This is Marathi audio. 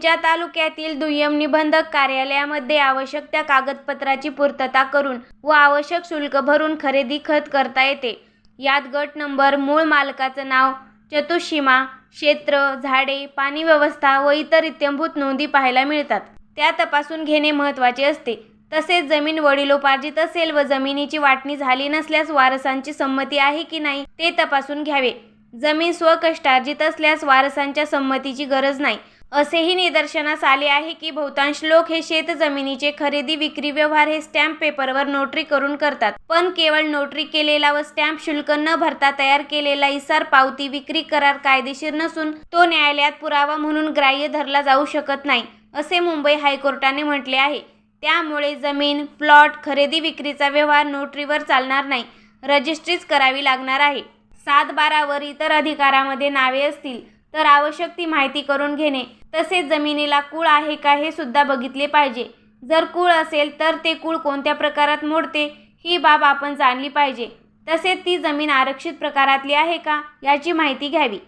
तुमच्या तालुक्यातील दुय्यम निबंधक कार्यालयामध्ये आवश्यक त्या कागदपत्राची पूर्तता करून व आवश्यक शुल्क भरून खरेदी खत करता येते. यात गट नंबर मूळ मालकाचं नाव चतुष्सीमा क्षेत्र झाडे पाणी व्यवस्था व इतर इत्यंभूत नोंदी पाहायला मिळतात. त्या तपासून घेणे महत्त्वाचे असते. तसेच जमीन वडिलोपार्जित असेल व जमिनीची वाटणी झाली नसल्यास वारसांची संमती आहे की नाही ते तपासून घ्यावे. जमीन स्वकष्टार्जित असल्यास वारसांच्या संमतीची गरज नाही. असेही निदर्शनास आले आहे की बहुतांश लोक हे शेत जमिनीचे खरेदी विक्री व्यवहार हे स्टॅम्प पेपरवर नोटरी करून करतात. पण केवळ नोटरी केलेला व स्टॅम्प शुल्क न भरता तयार केलेला इसार पावती विक्री करार कायदेशीर नसून तो न्यायालयात पुरावा म्हणून ग्राह्य धरला जाऊ शकत नाही असे मुंबई हायकोर्टाने म्हटले आहे. त्यामुळे जमीन प्लॉट खरेदी विक्रीचा व्यवहार नोटरीवर चालणार नाही रजिस्ट्रीच करावी लागणार आहे. सात बारावर इतर अधिकारामध्ये नावे असतील तर आवश्यक ती माहिती करून घेणे. तसेच जमिनीला कूळ आहे का हे सुद्धा बघितले पाहिजे. जर कूळ असेल तर ते कूळ कोणत्या प्रकारात मोडते ही बाब आपण जाणली पाहिजे. तसेच ती जमीन आरक्षित प्रकारातली आहे का याची माहिती घ्यावी.